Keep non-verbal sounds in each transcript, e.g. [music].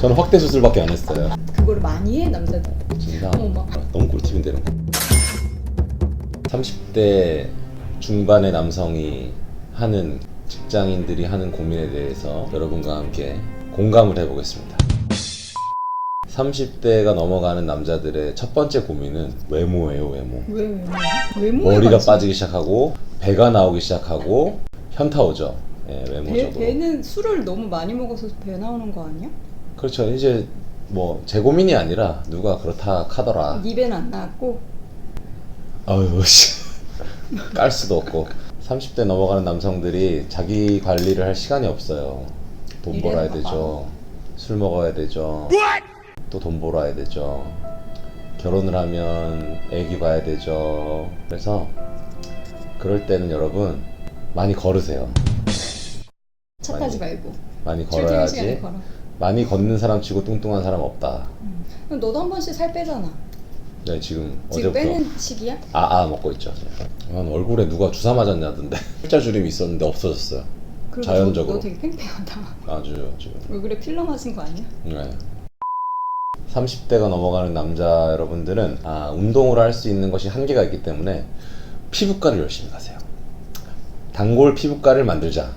저는 확대 수술밖에 안 했어요. 그거를 많이 해 남자들. 진짜 어머. 너무 꿀팁인데 이런 거. 30대 중반의 남성이 하는 직장인들이 하는 고민에 대해서 여러분과 함께 공감을 해보겠습니다. 30대가 넘어가는 남자들의 첫 번째 고민은 외모예요, 외모. 왜 왜? 외모에 머리가 관심- 빠지기 시작하고 배가 나오기 시작하고 현타 오죠. 예, 배, 외모적으로. 배는 술을 너무 많이 먹어서 배 나오는 거 아니야? 그렇죠. 이제 뭐 제 고민이 아니라 누가 그렇다 카더라. 네 배는 안 나왔고 아유 씨. 깔 수도 없고 30대 넘어가는 남성들이 자기 관리를 할 시간이 없어요. 돈 벌어야. 되죠. 술 먹어야 되죠. 또 돈 벌어야 되죠. 결혼을 하면 애기 봐야 되죠. 그래서 그럴 때는 여러분 많이 걸으세요. 차 많이 타지 말고 많이 출퇴근 시간에 걸어야지. 걸어. 많이 걷는 사람 치고 뚱뚱한 사람 없다. 그럼 너도 한 번씩 살 빼잖아. 네, 지금 지금 어제부터 빼는 시기야? 아아 먹고 있죠. 난 얼굴에 누가 주사 맞았냐던데 [laughs] 팔자 주름이 있었는데 없어졌어요. 그리고 자연적으로. 너, 너 되게 팽팽하다. 아주 아주. 얼굴에 필러 맞은 거 아니야? 네. 30대가 넘어가는 남자 여러분들은 아, 운동을 할수 있는 것이 한계가 있기 때문에 피부과를 열심히 가세요. 단골 피부과를 만들자.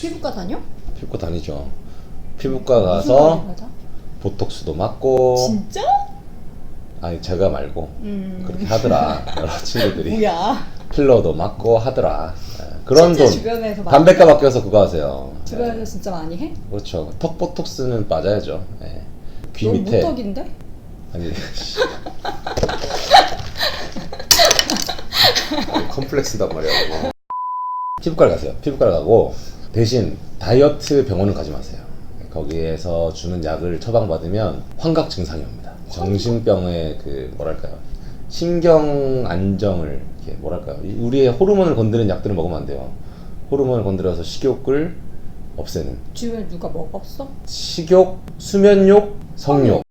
피부과 다녀? 피부과 다니죠. 피부과 가서? 보톡스도 맞고 진짜? 아니 제가 말고 음. 그렇게 하더라 여러 [laughs] 친구들이 뭐야? 필러도 맞고 하더라 예, 그런 실제 돈 주변에서 많이 담배값 아껴서 그거 하세요 예, 주변에서 진짜 많이 해? 그렇죠 턱 보톡스는 맞아야죠 예. 귀너 밑에 무턱인데? 아니 [laughs] 씨. 컴플렉스단 말이야 그거. 피부과를 가세요 피부과를 가고 대신 다이어트 병원은 가지 마세요 거기에서 주는 약을 처방받으면 환각 증상이 옵니다. 정신병의 그 뭐랄까요? 신경 안정을 이렇게 뭐랄까요? 이- 우리의 호르몬을 건드는 약들을 먹으면 안 돼요. 호르몬을 건드려서 식욕을 없애는. 주변에 누가 먹었어? 식욕, 수면욕, 성욕.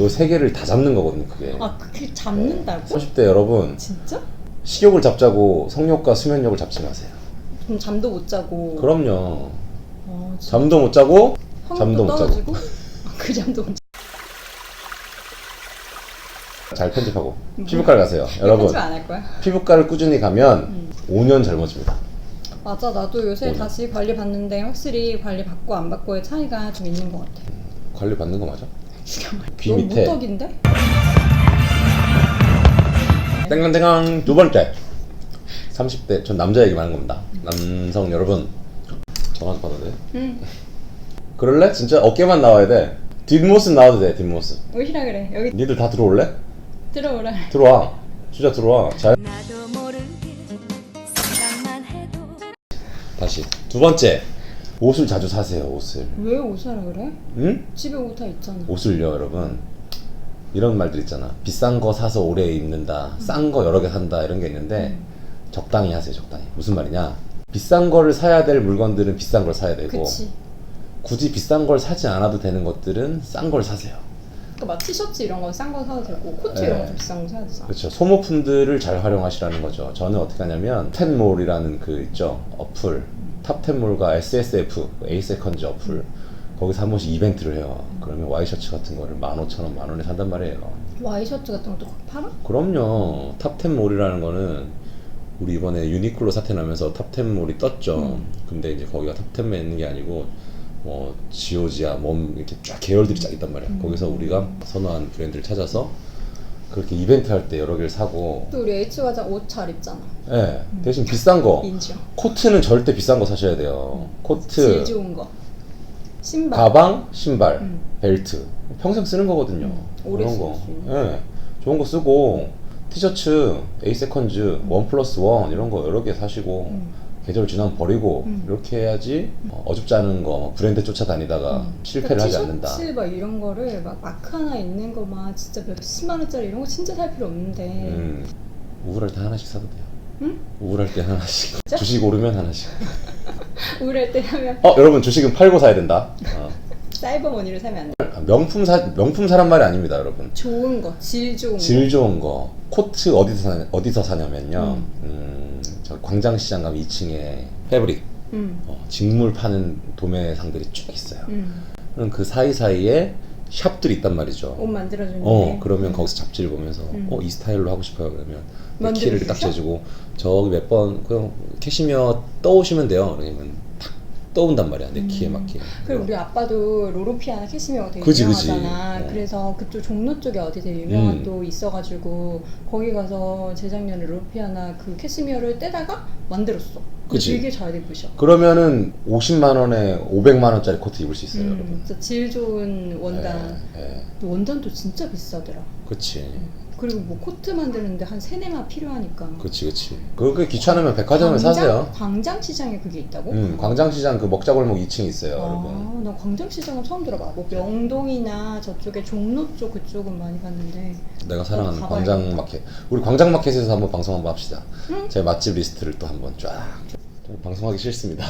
요 세 개를 다 잡는 거거든요 그게. 아 그게 잡는다고? 30대 여러분. 진짜? 식욕을 잡자고 성욕과 수면욕을 잡지 마세요. 그럼 잠도 못 자고. 그럼요 아, 진짜. 잠도 못 자고 잠도 못 자고 떨어지고? 아, 그 잠도 못 자. [laughs] 잘 편집하고 피부과를 가세요 여러분 편집 안할 거야? 피부과를 꾸준히 가면 음. 5년 젊어집니다 맞아 나도 요새 오늘. 다시 관리 받는데 확실히 관리 받고 안 받고의 차이가 좀 있는 것 같아 관리 받는 거 맞아? [laughs] 귀너 밑에 무턱인데? 땡강땡강 두 번째 30대 전 남자 얘기 많은 겁니다 남성 여러분 전화 받아도 돼? 응. [laughs] 그럴래? 진짜 어깨만 나와야 돼. 뒷모습 나와도 돼 뒷모습. 오시라 그래. 여기 니들 다 들어올래? 들어오라. 들어와. 진짜 들어와. 잘. 나도 모르게 생각만 해도 다시. 두 번째. 옷을 자주 사세요 옷을. 왜 옷사라 그래? 응? 집에 옷다 있잖아. 옷을요 여러분. 이런 말들 있잖아. 비싼 거 사서 오래 입는다 싼 거 여러 개 산다 이런 게 있는데 적당히 하세요 적당히. 무슨 말이냐 비싼 거를 사야 될 물건들은 비싼 걸 사야 되고 그치. 굳이 비싼 걸 사지 않아도 되는 것들은 싼 걸 사세요. 그러니까 막 티셔츠 이런 거싼거 사도 되고 코트 네. 이런 거좀 비싼 거 사야 되잖아. 그렇죠. 소모품들을 잘 활용하시라는 거죠. 저는 어떻게 하냐면 탑텐몰이라는 그 있죠. 어플. 탑텐몰과 SSF 에이세컨즈 어플. 거기서 한 번씩 이벤트를 해요. 그러면 와이셔츠 같은 거를 15,000원 만 원에 산단 말이에요. 와이셔츠 같은 것도 거기 팔아? 그럼요. 탑텐몰이라는 거는 우리 이번에 유니클로 사태 나면서 탑텐몰이 떴죠. 근데 이제 거기가 탑텐에 있는 게 아니고 뭐 지오지아, 몸 이렇게 쫙 계열들이 쫙 있단 말이야. 거기서 우리가 선호한 브랜드를 찾아서 그렇게 이벤트 할 때 여러 개를 사고, 또 우리 H 과자 옷잘 입잖아 예 대신 비싼 거 인정 코트는 절대 비싼 거 사셔야 돼요. 질 코트, 좋은 거 신발 가방, 신발, 음. 벨트 평생 쓰는 거거든요. 오래 그런 쓸 거. 수 있는. 예. 좋은 거 쓰고 티셔츠, 에이세컨즈, 원 플러스 원 이런 거 여러 개 사시고 음. 계절 지나면 버리고 음. 이렇게 해야지 어, 어줍지 않은 거뭐 브랜드 쫓아다니다가 실패를 하지 않는다. 티셔츠 막 이런 거를 막 마크 하나 있는 거 막 진짜 몇십만 원짜리 이런 거 진짜 살 필요 없는데 음, 우울할 때 하나씩 사도 돼요. 응? 우울할 때 하나씩. 주식 오르면 하나씩. [laughs] 우울할 때 하면 어 여러분 주식은 팔고 사야 된다. 어. 사이버 머니를 사면 안 돼. 명품 사 명품 사란 말이 아닙니다, 여러분. 좋은 거, 질 좋은 질 좋은 거 코트 어디서 사냐, 어디서 사냐면요 음. 음, 저 광장시장 가면 2층에 패브릭 거. 음. 어, 직물 파는 도매상들이 쭉 있어요 음. 그럼 그 사이사이에 샵들이 있단 말이죠. 옷 만들어주는데. 어 그러면 거기서 잡지를 보면서 음. 어 이 스타일로 하고 싶어요 그러면 내 만들어 키를 딱? 재주고 저기 몇 번 그냥 캐시미어 떠오시면 돼요 그러면 탁 떠온단 말이야 내 키에 맞게 그리고 우리 아빠도 로로피아나 캐시미어가 되게 그지, 그지. 유명하잖아. 어. 그래서 그쪽 종로 쪽에 어디 되게 유명한 음. 또 있어가지고 거기 가서 재작년에 로로피아나 그 캐시미어를 떼다가 만들었어. 그지. 되게 잘 입으셔. 그러면은 50만 원에 500만 원짜리 코트 입을 수 있어요 여러분 음, 진짜 질 좋은 원단. 예, 예. 원단도 진짜 비싸더라. 그치 그리고 뭐 코트 만드는데 한 세네마 필요하니까. 그치 그치 그렇게 귀찮으면 백화점에 사세요 광장시장에 그게 있다고? 음, 광장시장 그 먹자골목 2층 있어요 여러분 아, 나 광장시장은 처음 들어봐. 뭐 명동이나 저쪽에 종로 쪽 그쪽은 많이 봤는데. 내가 사랑하는 어, 가봐야겠다. 광장마켓 우리 광장마켓에서 한번 방송 한번 합시다 응? 제 맛집 리스트를 또 한번 쫙좀 방송하기 싫습니다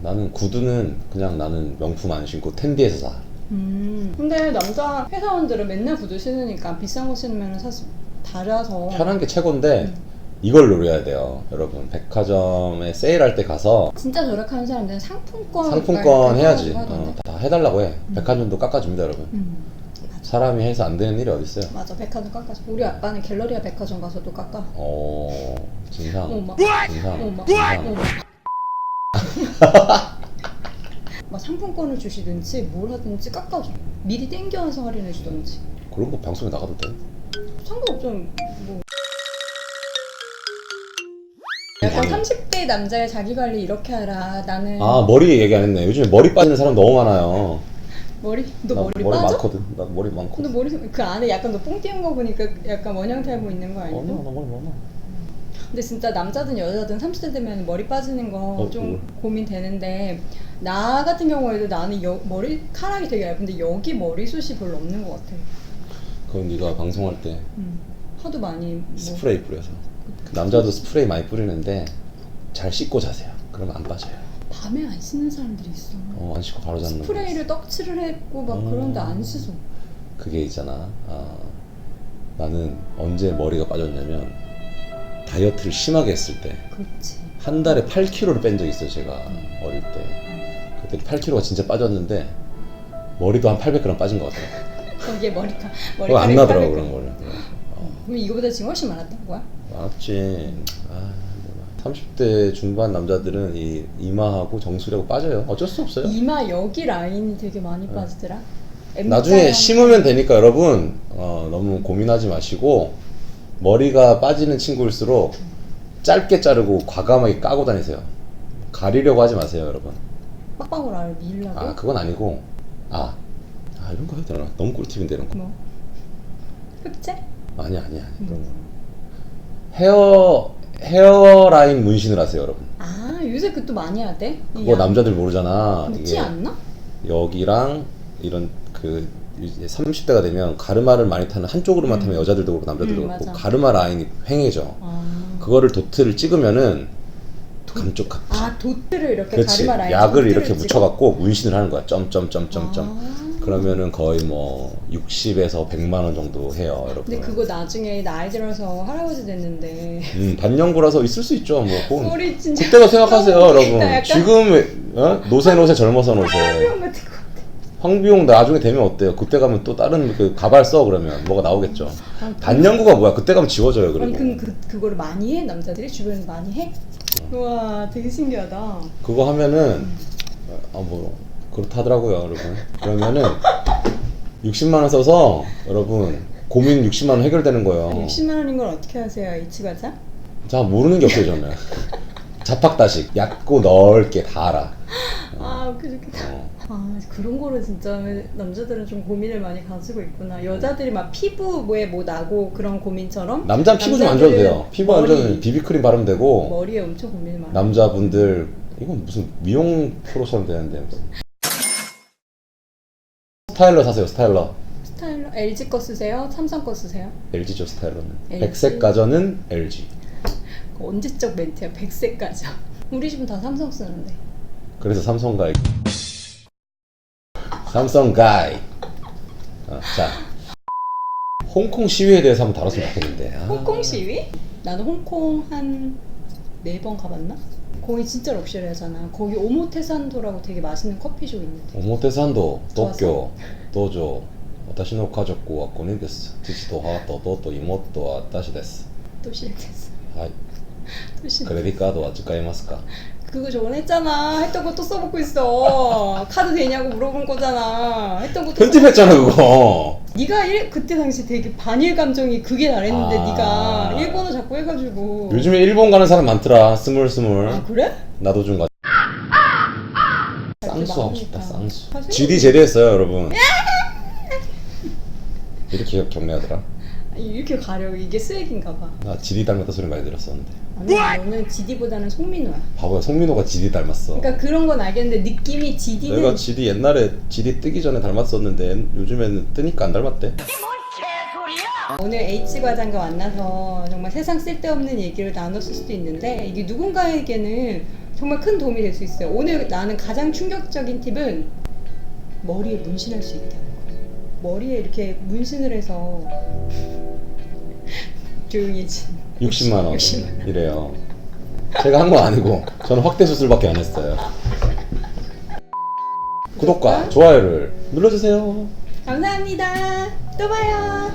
나는 구두는 그냥 나는 명품 안 신고 텐디에서 사 음. 근데 남자 회사원들은 맨날 구두 신으니까 비싼 거 신으면 사실 달아서. 편한 게 최고인데 음. 이걸 노려야 돼요 여러분 백화점에 세일할 때 가서 진짜 절약하는 사람들은 상품권. 상품권 해야지. 어, 다 해달라고 해 백화점도 깎아줍니다 여러분 음. 사람이 해서 안 되는 일이 어딨어요 맞아, 백화점 깎아줘. 우리 아빠는 갤러리아 백화점 가서도 깎아. 어 진상 어, 막. 진상 어, 막. 진상 어, 막. [laughs] 막 상품권을 주시든지 뭘 하든지 깎아줘. 미리 땡겨와서 할인해 주든지. 그런 거 방송에 나가도 돼? 상관없죠. 뭐. 약간 30대 남자의 자기 관리 이렇게 하라. 나는 아 머리 얘기 안 했네 요즘에 머리 빠지는 사람 너무 많아요 머리 너 나 머리, 빠져? 많거든 나 머리 많거든 근데 머리 그 안에 약간 너 뽕 띄운 거 보니까 약간 원형 탈모 있는 거 아니야? 아니야 나 머리 많아 근데 진짜 남자든 여자든 30대 되면 머리 빠지는 거 어, 좀 그래. 고민되는데 나 같은 경우에도 나는 여, 머리카락이 되게 얇은데 여기 머리숱이 별로 없는 것 같아. 그건 네가 방송할 때 음. 하도 많이 뭐 스프레이 뿌려서 그 남자도 스프레이 많이 뿌리는데 잘 씻고 자세요 그러면 안 빠져요 밤에 안 씻는 사람들이 있어. 어, 안 씻고 바로 자는 거 스프레이를 떡칠을 했고 막 음. 그런데 안 씻어. 그게 있잖아 아, 나는 언제 머리가 빠졌냐면 다이어트를 심하게 했을 때한 그렇지. 달에 8kg를 뺀 적이 있어요 제가 어릴 때 그때 8kg가 진짜 빠졌는데 머리도 한 800g 빠진 것 같아요 [laughs] 거기에 머리카 그거 머리카락 안 나더라고 그런 거. 거를 어, 그럼 이거보다 지금 훨씬 많았던 거야? 맞지 아, 몰라. 30대 중반 남자들은 이 이마하고 정수리하고 빠져요 어쩔 수 없어요 이마 여기 라인이 되게 많이 빠지더라. M자형. 나중에 심으면 되니까 여러분 어, 너무 고민하지 마시고 머리가 빠지는 친구일수록 짧게 자르고 과감하게 까고 다니세요 가리려고 하지 마세요 여러분 빡빡으로 아래 밀라고? 아 그건 아니고 아, 아 이런 거 해도 되나? 너무 꿀팁인데 이런 거 뭐? 흑제? 아니 아니 아니 그런 거 헤어 헤어라인 문신을 하세요 여러분 아 요새 그것도 많이 하대? 그거 남자들 모르잖아 근데 이게 티안 나? 여기랑 이런 그 이제 30대가 되면 가르마를 많이 타는 한쪽으로만 타면 여자들도 그렇고 남자들도 음, 그렇고 맞아. 가르마 라인이 횡해져. 아, 그거를 도트를 찍으면은 감쪽 같이 아 도트를 이렇게 그렇지. 가르마 라인 약을 이렇게 찍어? 묻혀갖고 문신을 하는 거야. 점점점점점 아. 그러면은 거의 뭐 60에서 100만 원 정도 해요 여러분. 근데 그거 나중에 나이 들어서 할아버지 됐는데. 음, 반영구라서 있을 수 있죠 뭐. 그건 머리 진짜 그때가 생각하세요 여러분. 지금 어? 노세 노세 젊어서 노세 황비용 나중에 되면 어때요? 그때 가면 또 다른 그 가발 써 그러면. 뭐가 나오겠죠. 아, 반영구가 뭐야? 그때 가면 지워져요 그리고 그, 그, 그거를 많이 해? 남자들이? 주변에서 많이 해? 우와 되게 신기하다. 그거 하면은 아 뭐 그렇다 하더라고요 여러분. 그러면은 60만 원 써서 여러분 고민 60만 원 해결되는 거예요. 60만 원인 걸 어떻게 하세요 H 과자? 자 모르는 게 없어요 저는. [laughs] 자팍다식. 얕고 넓게 다 알아 아 죽겠다 어. 아 그런 거를 진짜 남자들은 좀 고민을 많이 가지고 있구나 여자들이 막 피부에 뭐 나고 그런 고민처럼 남자는 피부 좀 안 좋아도 돼요 피부 안 머리, 좋으면 비비크림 바르면 되고 머리에 엄청 고민을 많이 남자분들 이건 무슨 미용 프로처럼 되는데 무슨. 스타일러 사세요 스타일러 스타일러 LG 거 쓰세요? 삼성 거 쓰세요? LG죠 스타일러는 LG. 백색 가전은 LG 언제적 멘트야 백색까지 우리 집은 다 삼성 쓰는데 그래서 삼성 가이 삼성 가이 어, 자 홍콩 시위에 대해서 한번 다뤘으면 좋겠는데 아. 홍콩 시위? 나는 홍콩 한 네 번 가봤나? 거기 진짜 럭셔리하잖아. 거기 오모테산도라고 되게 맛있는 커피숍 있는데. 表参道特そう許道場私の家族は5人です父と母と弟妹は私です 또 시작했어. はい 또 시작. クレディカードは使えますか 그거 저번에 했잖아. 했던 거 또 써먹고 있어. 카드 되냐고 물어본 거잖아. 했던 거 또 편집했잖아 그거 네가 일, 그때 당시 되게 반일 감정이 그게 잘했는데 아. 네가 일본어 자꾸 해가지고 요즘에 일본 가는 사람 많더라 스물스물 아 그래? 나도 좀 가. 아, 쌍수 하고 싶다 쌍수 하세요. GD 제대했어요 여러분 이렇게 경례하더라 아니, 이렇게 가려 이게 스웩인가 봐 나 GD 닮았다 소리 많이 들었었는데 아니 너는 GD보다는 송민호야. 바보야 송민호가 GD 닮았어. 그러니까 그런 건 알겠는데 느낌이 GD는 내가 GD 옛날에 GD 뜨기 전에 닮았었는데 요즘에는 뜨니까 안 닮았대. 오늘 H과장과 만나서 정말 세상 쓸데없는 얘기를 나눴을 수도 있는데 이게 누군가에게는 정말 큰 도움이 될 수 있어요. 오늘 나는 가장 충격적인 팁은 머리에 문신할 수 있다는 거. 머리에 이렇게 문신을 해서 [laughs] 조용히 해지 60만 원 60만 원. 이래요. 제가 한 거 아니고 저는 확대 수술밖에 안 했어요. 구독과 좋아요를 눌러주세요. 감사합니다. 또 봐요